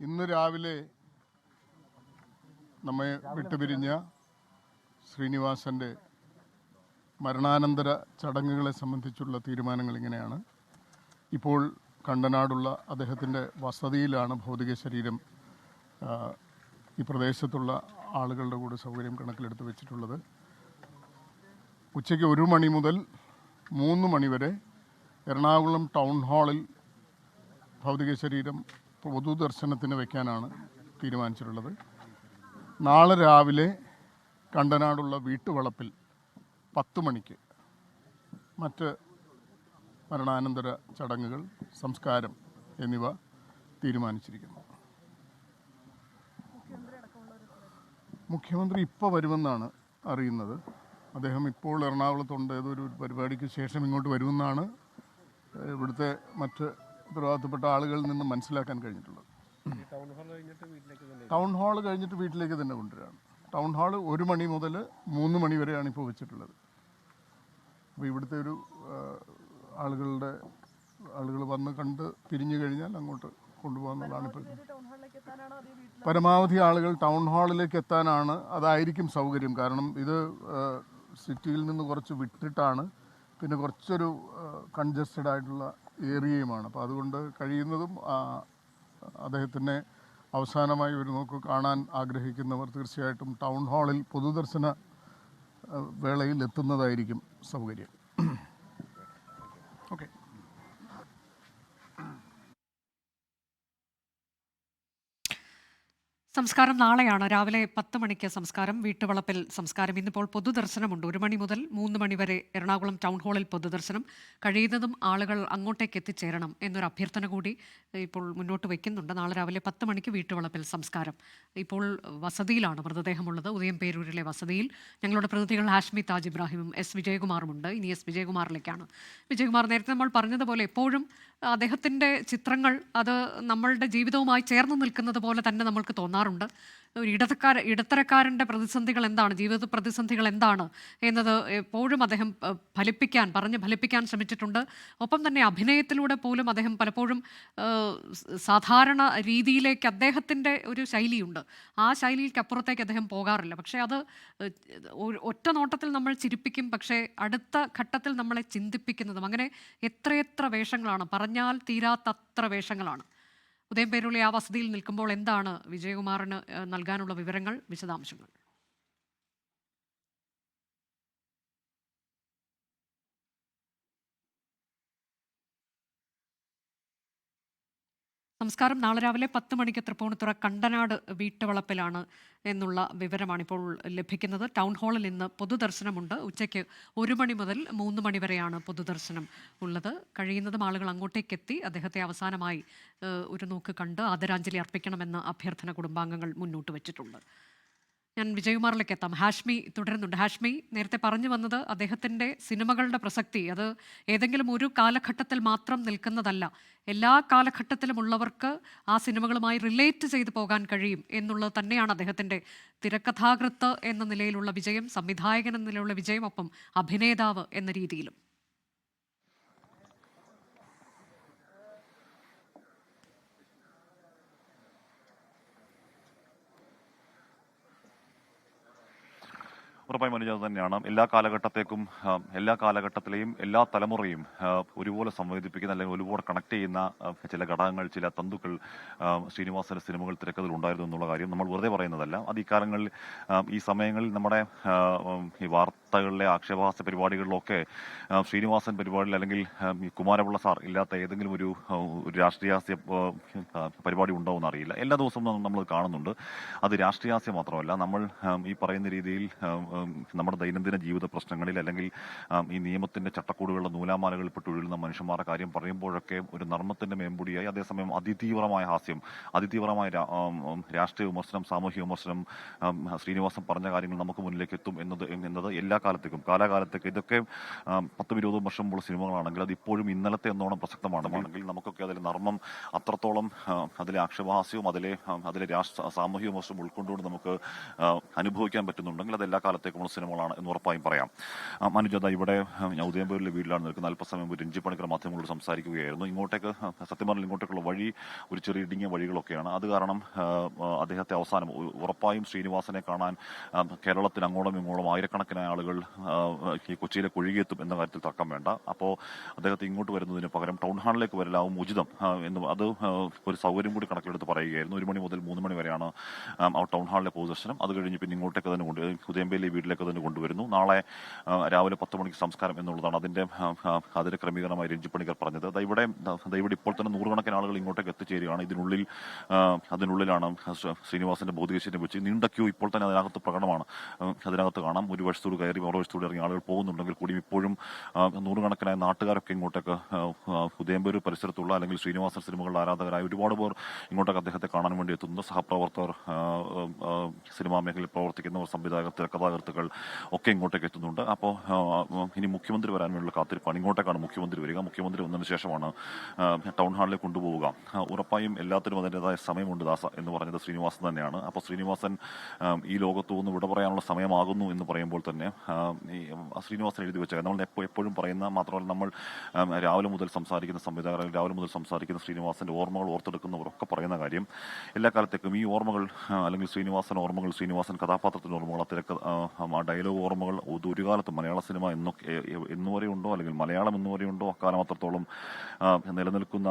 ഇന്ന് രാവിലെ നമ്മെ വിട്ടുപിരിഞ്ഞ ശ്രീനിവാസന്റെ മരണാനന്തര ചടങ്ങുകളെ സംബന്ധിച്ചുള്ള തീരുമാനങ്ങൾ ഇങ്ങനെയാണ്. ഇപ്പോൾ കണ്ടനാടുള്ള അദ്ദേഹത്തിന്റെ വസതിയിലാണ് ഭൗതിക ശരീരം ഈ പ്രദേശത്തുള്ള ആളുകളുടെ കൂടെ സൗകര്യം കണക്കിലെടുത്ത് വെച്ചിട്ടുള്ളത്. ഉച്ചയ്ക്ക് ഒരു മണി മുതൽ മൂന്ന് മണിവരെ എറണാകുളം ടൗൺ ഹാളിൽ ഭൗതിക ശരീരം പൊതുദർശനത്തിന് വയ്ക്കാനാണ് തീരുമാനിച്ചിട്ടുള്ളത്. നാളെ രാവിലെ കണ്ടനാടുള്ള വീട്ടുവളപ്പിൽ പത്ത് മണിക്ക് മറ്റ് മരണാനന്തര ചടങ്ങുകൾ സംസ്കാരം എന്നിവ തീരുമാനിച്ചിരിക്കുന്നു. മുഖ്യമന്ത്രി ഇപ്പോൾ വരുമെന്നാണ് അറിയുന്നത്. അദ്ദേഹം ഇപ്പോൾ എറണാകുളത്തുണ്ട്. ഏതൊരു പരിപാടിക്ക് ശേഷം ഇങ്ങോട്ട് വരുമെന്നാണ് ഇവിടുത്തെ മറ്റ് ഉത്തരവാദിത്തപ്പെട്ട ആളുകളിൽ നിന്ന് മനസ്സിലാക്കാൻ കഴിഞ്ഞിട്ടുള്ളത്. ടൗൺ ഹാൾ കഴിഞ്ഞിട്ട് വീട്ടിലേക്ക് തന്നെ കൊണ്ടുവരാണ്. ടൗൺ ഹാൾ ഒരു മണി മുതൽ മൂന്ന് മണി വരെയാണ് ഇപ്പോൾ വെച്ചിട്ടുള്ളത്. അപ്പോൾ ഇവിടുത്തെ ഒരു ആളുകളുടെ ആളുകൾ വന്ന് കണ്ട് പിരിഞ്ഞു കഴിഞ്ഞാൽ അങ്ങോട്ട് കൊണ്ടുപോകാന്നുള്ളതാണ് ഇപ്പോൾ. പരമാവധി ആളുകൾ ടൗൺ ഹാളിലേക്ക് എത്താനാണ് അതായിരിക്കും സൗകര്യം. കാരണം ഇത് സിറ്റിയിൽ നിന്ന് കുറച്ച് വിട്ടിട്ടാണ്. പിന്നെ കുറച്ചൊരു കൺജസ്റ്റഡ് ആയിട്ടുള്ള ഏരിയയുമാണ് അപ്പോൾ അതുകൊണ്ട് കഴിയുന്നതും അദ്ദേഹത്തിനെ അവസാനമായി ഒരു നോക്ക് കാണാൻ ആഗ്രഹിക്കുന്നവർ തീർച്ചയായിട്ടും ടൗൺ ഹാളിൽ പൊതുദർശന വേളയിൽ എത്തുന്നതായിരിക്കും സൗകര്യം. സംസ്കാരം നാളെയാണ്. രാവിലെ പത്ത് മണിക്ക് സംസ്കാരം വീട്ടുവളപ്പിൽ സംസ്കാരം. ഇന്നിപ്പോൾ പൊതുദർശനമുണ്ട്. ഒരു മണി മുതൽ മൂന്ന് മണി വരെ എറണാകുളം ടൗൺ ഹാളിൽ പൊതുദർശനം. കഴിയുന്നതും ആളുകൾ അങ്ങോട്ടേക്ക് എത്തിച്ചേരണം എന്നൊരു അഭ്യർത്ഥന കൂടി ഇപ്പോൾ മുന്നോട്ട് വയ്ക്കുന്നുണ്ട് നാളെ രാവിലെ പത്ത് മണിക്ക് വീട്ടുവളപ്പിൽ സംസ്കാരം. ഇപ്പോൾ വസതിയിലാണ് മൃതദേഹമുള്ളത്. ഉദയം പേരൂരിലെ വസതിയിൽ ഞങ്ങളുടെ പ്രതിനിധികൾ ഹാഷ്മി താജ് ഇബ്രാഹിമും എസ് വിജയകുമാറുമുണ്ട്. ഇനി എസ് വിജയകുമാറിലേക്കാണ്. വിജയകുമാർ നേരത്തെ നമ്മൾ പറഞ്ഞതുപോലെ എപ്പോഴും അദ്ദേഹത്തിന്റെ ചിത്രങ്ങൾ അത് നമ്മളുടെ ജീവിതവുമായി ചേർന്ന് നിൽക്കുന്നത് പോലെ തന്നെ നമ്മൾക്ക് തോന്നാറുണ്ട്. ഒരു ഇടത്തക്കാര ഇടത്തരക്കാരന്റെ പ്രതിസന്ധികൾ എന്താണ്? ജീവിത പ്രതിസന്ധികൾ എന്താണ്? എന്നത് എപ്പോഴും അദ്ദേഹം ഫലിപ്പിക്കാൻ പറഞ്ഞ് ഫലിപ്പിക്കാൻ ശ്രമിച്ചിട്ടുണ്ട്. ഒപ്പം തന്നെ അഭിനയത്തിലൂടെ പോലും അദ്ദേഹം പലപ്പോഴും സാധാരണ രീതിയിലേക്ക് അദ്ദേഹത്തിന്റെ ഒരു ശൈലിയുണ്ട്. ആ ശൈലിക്ക് അപ്പുറത്തേക്ക് അദ്ദേഹം പോകാറില്ല. പക്ഷേ അത് ഒറ്റ നോട്ടത്തിൽ നമ്മൾ ചിരിപ്പിക്കും പക്ഷേ അടുത്ത ഘട്ടത്തിൽ നമ്മളെ ചിന്തിപ്പിക്കുന്നതും. അങ്ങനെ എത്രയെത്ര വേഷങ്ങളാണ്? പറഞ്ഞാൽ തീരാത്തത്ര വേഷങ്ങളാണ്. ഉദയംപേരുള്ളി ആ വസതിയിൽ നിൽക്കുമ്പോൾ എന്താണ് വിജയകുമാറിന് നൽകാനുള്ള വിവരങ്ങൾ വിശദാംശങ്ങൾ? സംസ്കാരം നാളെ രാവിലെ പത്ത് മണിക്ക് തൃപ്പൂണിത്തുറ കണ്ടനാട് വീട്ടുവളപ്പിലാണ് എന്നുള്ള വിവരമാണ് ഇപ്പോൾ ലഭിക്കുന്നത്. ടൗൺ ഹാളിൽ ഇന്ന് പൊതുദർശനമുണ്ട്. ഉച്ചയ്ക്ക് ഒരു മണി മുതൽ മൂന്ന് മണി വരെയാണ് പൊതുദർശനം ഉള്ളത്. കഴിയുന്നതും ആളുകൾ അങ്ങോട്ടേക്ക് എത്തി അദ്ദേഹത്തെ അവസാനമായി ഒരു നോക്ക് കണ്ട് ആദരാഞ്ജലി അർപ്പിക്കണമെന്ന് അഭ്യർത്ഥന കുടുംബാംഗങ്ങൾ മുന്നോട്ട് വെച്ചിട്ടുണ്ട്. ഞാൻ വിജയകുമാറിലേക്ക് എത്താം. ഹാഷ്മി തുടരുന്നുണ്ട്. ഹാഷ്മി നേരത്തെ പറഞ്ഞു വന്നത് അദ്ദേഹത്തിന്റെ സിനിമകളുടെ പ്രസക്തി. അത് ഏതെങ്കിലും ഒരു കാലഘട്ടത്തിൽ മാത്രം നിൽക്കുന്നതല്ല. എല്ലാ കാലഘട്ടത്തിലും ഉള്ളവർക്ക് ആ സിനിമകളുമായി റിലേറ്റ് ചെയ്തു പോകാൻ കഴിയും എന്നുള്ളത് തന്നെയാണ് അദ്ദേഹത്തിന്റെ തിരക്കഥാകൃത്ത് എന്ന നിലയിലുള്ള വിജയം സംവിധായകൻ എന്ന നിലയിലുള്ള വിജയം ഒപ്പം അഭിനേതാവ് എന്ന രീതിയിലും. ഉറപ്പായും അനുജാതം തന്നെയാണ്. എല്ലാ കാലഘട്ടത്തേക്കും എല്ലാ കാലഘട്ടത്തിലെയും എല്ലാ തലമുറയും ഒരുപോലെ സംവേദിപ്പിക്കുന്ന അല്ലെങ്കിൽ ഒരുപോലെ കണക്ട് ചെയ്യുന്ന ചില ഘടകങ്ങൾ ചില തന്തുക്കൾ ശ്രീനിവാസന്റെ സിനിമകൾ തിരക്കഥയിൽ ഉണ്ടായിരുന്നു എന്നുള്ള കാര്യം നമ്മൾ വെറുതെ പറയുന്നതല്ല. അത് ഈ കാലങ്ങളിൽ ഈ സമയങ്ങളിൽ നമ്മുടെ ഈ വാർത്തകളിലെ ആക്ഷേപഹാസ്യ പരിപാടികളിലൊക്കെ ശ്രീനിവാസൻ പരിപാടിയിൽ അല്ലെങ്കിൽ കുമാരപിള്ള സാർ ഇല്ലാത്ത ഏതെങ്കിലും ഒരു രാഷ്ട്രീയ ഒരു രാഷ്ട്രീയാസ്യ പരിപാടി ഉണ്ടോ എന്നറിയില്ല എല്ലാ ദിവസവും നമ്മൾ കാണുന്നുണ്ട്. അത് രാഷ്ട്രീയാസ്യം മാത്രമല്ല. നമ്മൾ ഈ പറയുന്ന രീതിയിൽ നമ്മുടെ ദൈനംദിന ജീവിത പ്രശ്നങ്ങളിൽ അല്ലെങ്കിൽ ഈ നിയമത്തിന്റെ ചട്ടക്കൂടുകളുടെ നൂലാമാലകളിൽ പെട്ട് ഒഴുകുന്ന മനുഷ്യന്മാരുടെ കാര്യം പറയുമ്പോഴൊക്കെ ഒരു നർമ്മത്തിന്റെ മേമ്പൊടിയായി അതേസമയം അതിതീവ്രമായ ഹാസ്യം അതിതീവ്രമായ രാഷ്ട്രീയ വിമർശനം സാമൂഹ്യ വിമർശനം ശ്രീനിവാസം ശ്രീനിവാസൻ പറഞ്ഞ കാര്യങ്ങൾ നമുക്ക് മുന്നിലേക്ക് എത്തും എന്നത് എന്നത് എല്ലാ കാലത്തേക്കും. കാലാകാലത്തേക്ക് ഇതൊക്കെ പത്തും ഇരുപതും വർഷം മുമ്പുള്ള സിനിമകളാണെങ്കിൽ അത് ഇപ്പോഴും ഇന്നലത്തെ എന്നോണം പ്രസക്തമാണ് ആണെങ്കിൽ നമുക്കൊക്കെ അതിൽ നർമ്മം അത്രത്തോളം അതിലെ ആക്ഷേപഹാസ്യവും അതിലെ അതിലെ രാഷ്ട്ര സാമൂഹിക വിമർശനം ഉൾക്കൊണ്ടുകൊണ്ട് നമുക്ക് അനുഭവിക്കാൻ പറ്റുന്നുണ്ടെങ്കിൽ അത് എല്ലാ കാലത്തേക്കുമുള്ള സിനിമകളാണ് എന്ന് ഉറപ്പായും പറയാം. മനുജത ഇവിടെ ഉദയംപേരിലെ വീട്ടിലാണ് നിൽക്കുന്നത്. അല്പസമയം രഞ്ജി പണിക്കർ മാധ്യമങ്ങളോട് സംസാരിക്കുകയായിരുന്നു. ഇങ്ങോട്ടേക്ക് സത്യം പറഞ്ഞാൽ ഇങ്ങോട്ടേക്കുള്ള വഴി ഒരു ചെറിയ ഇടുങ്ങിയ വഴികളൊക്കെയാണ്. അത് കാരണം അദ്ദേഹത്തെ അവസാനം ഉറപ്പായും ശ്രീനിവാസനെ കാണാൻ കേരളത്തിൽ അങ്ങോളം ഇങ്ങോളം ആയിരക്കണക്കിന് ആളുകൾ ഈ കൊച്ചിയിലേക്ക് ഒഴുകിയെത്തും എന്ന കാര്യത്തിൽ തക്കം വേണ്ട. അപ്പോൾ അദ്ദേഹത്തെ ഇങ്ങോട്ട് വരുന്നതിന് പകരം ടൗൺ ഹാളിലേക്ക് വരലാവും ഉചിതം എന്ന് അത് ഒരു സൗകര്യം കൂടി കണക്കിലെടുത്ത് പറയുകയായിരുന്നു. ഒരു മണി മുതൽ മൂന്ന് മണി വരെയാണ് ആ ടൗൺ ഹാളിലെ പൊതുദർശനം. അത് കഴിഞ്ഞ് പിന്നെ ഇങ്ങോട്ടേക്ക് തന്നെ കൊണ്ട് ഉദയംപേലി വീട്ടിലേക്ക് തന്നെ കൊണ്ടുവരുന്നു. നാളെ രാവിലെ പത്ത് മണിക്ക് സംസ്കാരം എന്നുള്ളതാണ് ആ, അതിന്റെ ക്രമീകരണമായി രഞ്ജിപ്പണിക്കർ പറഞ്ഞത്. ഇവിടെ ഇവിടെ ഇപ്പോൾ തന്നെ നൂറുകണക്കിന് ആളുകൾ ഇങ്ങോട്ടേക്ക് എത്തിച്ചേരുകയാണ്. ഇതിനുള്ളിൽ അതിനുള്ളിലാണ് ശ്രീ- ശ്രീനിവാസന്റെ ഭൗതിക ശരീരം വെച്ച് നീണ്ട ക്യൂ ഇപ്പോൾ തന്നെ അതിനകത്ത് പ്രകടമാണ്. അതിനകത്ത് കാണാം. ഒരു വശത്തോട് കയറി മറു വശത്തോട് ഇറങ്ങി ആളുകൾ പോകുന്നുണ്ടെങ്കിൽ കൂടിയും ഇപ്പോഴും നൂറുകണക്കിനായ നാട്ടുകാരൊക്കെ ഇങ്ങോട്ടേക്ക് ഉദയംപേരൂർ പരിസരത്തുള്ള അല്ലെങ്കിൽ ശ്രീനിവാസൻ സിനിമകളുടെ ആരാധകരായ ഒരുപാട് പേർ ഇങ്ങോട്ടേക്ക് അദ്ദേഹത്തെ കാണാൻ വേണ്ടി എത്തുന്നു. സഹപ്രവർത്തകർ സിനിമാ മേഖലയിൽ പ്രവർത്തിക്കുന്നവർ സംവിധായകർ തിരക്കഥാകൃത്തുക്കൾ ഒക്കെ ഇങ്ങോട്ടേക്ക് എത്തുന്നുണ്ട്. അപ്പോൾ ഇനി മുഖ്യമന്ത്രി വരാൻ വേണ്ടിയുള്ള കാത്തിരിപ്പാണ്. ഇങ്ങോട്ടേക്കാണ് മുഖ്യമന്ത്രി വരിക. മുഖ്യമന്ത്രി വന്നതിന് ശേഷമാണ് ടൗൺ ഹാളിലേക്ക് കൊണ്ടുപോവുക. ഉറപ്പായും എല്ലാത്തിനും അതിന്റെതായ സമയമുണ്ട് ദാസ എന്ന് പറഞ്ഞത് ശ്രീനിവാസൻ തന്നെയാണ്. അപ്പോൾ ശ്രീനിവാസൻ ഈ ലോകത്തു നിന്ന് വിട പറയാനുള്ള സമയമാകുന്നു എന്ന് പറയുമ്പോൾ തന്നെ ശ്രീനിവാസൻ എഴുതി വെച്ച നമ്മൾ എപ്പോ എപ്പോഴും പറയുന്ന മാത്രമല്ല നമ്മൾ രാവിലെ മുതൽ സംസാരിക്കുന്ന സംവിധായകർ രാവിലെ മുതൽ സംസാരിക്കുന്ന ശ്രീനിവാസന്റെ ഓർമ്മകൾ ഓർത്തെടുക്കുന്നവരൊക്കെ പറയുന്ന കാര്യം എല്ലാ കാലത്തേക്കും ഈ ഓർമ്മകൾ അല്ലെങ്കിൽ ശ്രീനിവാസൻ ഓർമ്മകൾ ശ്രീനിവാസൻ കഥാപാത്രത്തിന്റെ ഓർമ്മകൾ തിരക്ക് ആ, ഡയലോഗ് ഓർമ്മകൾ ഒരു കാലത്ത് മലയാള സിനിമ എന്നൊക്കെ എന്നുവരെ ഉണ്ടോ അല്ലെങ്കിൽ മലയാളം എന്നുവരെ ഉണ്ടോ അക്കാലം അത്രത്തോളം നിലനിൽക്കുന്ന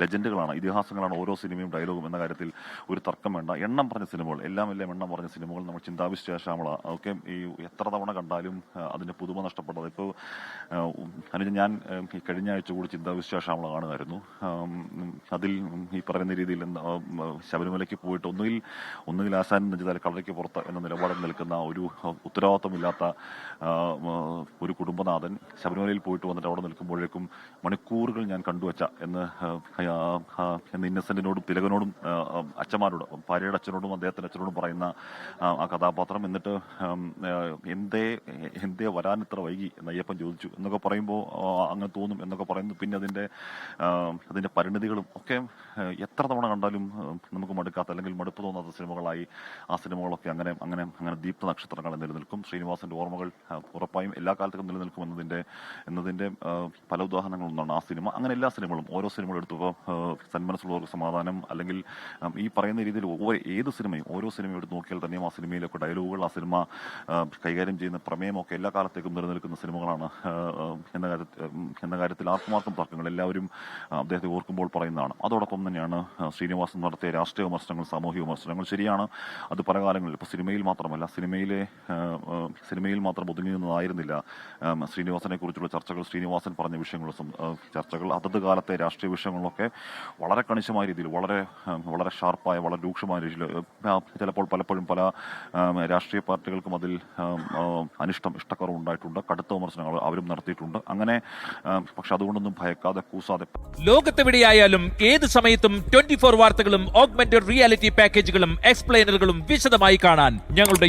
ലെജൻഡുകളാണ് ഇതിഹാസങ്ങളാണ് ഓരോ സിനിമയും ഡയലോഗും എന്ന കാര്യത്തിൽ ഒരു തർക്കം വേണ്ട. എണ്ണം പറഞ്ഞ സിനിമകൾ എല്ലാം എല്ലാം എണ്ണം പറഞ്ഞ സിനിമകൾ നമ്മൾ ചിന്താവിശ്യ ശ്യാമള ഒക്കെ ഈ എത്ര തവണ കണ്ടാലും അതിന്റെ പുതുമ നഷ്ടപ്പെട്ടത് ഇപ്പോൾ അനുജ ഞാൻ കഴിഞ്ഞ ആഴ്ച കൂടി ചിന്താവിശ്യ ശ്യാമള കാണുമായിരുന്നു അതിൽ ഈ പറയുന്ന രീതിയിൽ ശബരിമലയ്ക്ക് പോയിട്ട് ഒന്നുകിൽ ഒന്നുകിൽ ആശാൻ നെഞ്ചിതാൽ കളറിക്ക് പുറത്ത് എന്ന നിലപാടിൽ നിൽക്കുന്ന ഒരു ഉത്തരവാദിത്തമില്ലാത്ത ഒരു കുടുംബനാഥൻ ശബരിമലയിൽ പോയിട്ട് വന്നിട്ട് അവിടെ നിൽക്കുമ്പോഴേക്കും മണിക്കൂറുകൾ ഞാൻ കണ്ടുവച്ച എന്ന് എന്ന് ഇന്നസെന്റിനോടും തിലകനോടും അച്ഛന്മാരോടും ഭാര്യയുടെ അച്ഛനോടും അദ്ദേഹത്തിന്റെ അച്ഛനോടും പറയുന്ന ആ, കഥാപാത്രം എന്നിട്ട് എന്തേ എന്തേ വരാൻ ഇത്ര വൈകി എന്ന് അയ്യപ്പൻ ചോദിച്ചു. എന്നൊക്കെ പറയുമ്പോൾ അങ്ങ് തോന്നും എന്നൊക്കെ പറയുന്നു. പിന്നെ അതിന്റെ അതിന്റെ പരിണിതികളും ഒക്കെ എത്ര തവണ കണ്ടാലും നമുക്ക് മടുക്കാത്ത അല്ലെങ്കിൽ മടുപ്പ് തോന്നാത്ത സിനിമകളായി ആ സിനിമകളൊക്കെ അങ്ങനെ അങ്ങനെ അങ്ങനെ ദീപ്ത നക്ഷത്രങ്ങൾ നിലനിൽക്കും. ശ്രീനിവാസന്റെ ഓർമ്മകൾ ഉറപ്പായും എല്ലാ കാലത്തും നിലനിൽക്കും എന്നതിന്റെ എന്നതിന്റെ പല പല ഉദാഹരണങ്ങളൊന്നാണ് ആ സിനിമ. അങ്ങനെ എല്ലാ സിനിമകളും ഓരോ സിനിമകളും എടുത്തപ്പോൾ സന്മനസ്സുള്ളവർക്ക് സമാധാനം അല്ലെങ്കിൽ ഈ പറയുന്ന രീതിയിൽ ഓരോ ഏത് സിനിമയും ഓരോ സിനിമയും എടുത്ത് നോക്കിയാൽ തന്നെയും ആ സിനിമയിലൊക്കെ ഡയലോഗുകൾ ആ സിനിമ കൈകാര്യം ചെയ്യുന്ന പ്രമേയമൊക്കെ എല്ലാ കാലത്തേക്കും നിലനിൽക്കുന്ന സിനിമകളാണ്. എന്ന കാര്യത്തിൽ എന്ന കാര്യത്തിൽ ആർക്കുമാർക്കും തർക്കങ്ങൾ എല്ലാവരും അദ്ദേഹത്തെ ഓർക്കുമ്പോൾ പറയുന്നതാണ്. അതോടൊപ്പം തന്നെയാണ് ശ്രീനിവാസൻ നടത്തിയ രാഷ്ട്രീയ വിമർശനങ്ങൾ സാമൂഹിക വിമർശനങ്ങൾ ശരിയാണ്. അത് പല കാലങ്ങളിൽ ഇപ്പോൾ സിനിമയിൽ മാത്രമല്ല സിനിമയിലെ സിനിമയിൽ മാത്രം ഒതുങ്ങി നിന്നതായിരുന്നില്ല ശ്രീനിവാസനെ കുറിച്ചുള്ള ചർച്ചകൾ ശ്രീനിവാസൻ പറഞ്ഞ വിഷയങ്ങൾ ചർച്ചകൾ അതത് കാലത്തെ രാഷ്ട്രീയ വിഷയങ്ങളിലൊക്കെ വളരെ കണിശമായ രീതിയിൽ വളരെ വളരെ ഷാർപ്പായ വളരെ രൂക്ഷമായ രീതിയിൽ ചിലപ്പോൾ പലപ്പോഴും പല രാഷ്ട്രീയ പാർട്ടികൾക്കും അതിൽ അനിഷ്ടം ഇഷ്ടക്കുറവ് ഉണ്ടായിട്ടുണ്ട് കടുത്ത വിമർശനങ്ങൾ അവരും നടത്തിയിട്ടുണ്ട്. അങ്ങനെ പക്ഷെ അതുകൊണ്ടൊന്നും ഭയക്കാതെ കൂസാതെ ലോകത്തെവിടെയായാലും ഏത് സമയത്തും ട്വന്റി ഫോർ വാർത്തകളും ഓഗ്മെന്റഡ് റിയാലിറ്റി പാക്കേജുകളും എക്സ്പ്ലെയിനറുകളും വിശദമായി കാണാൻ ഞങ്ങളുടെ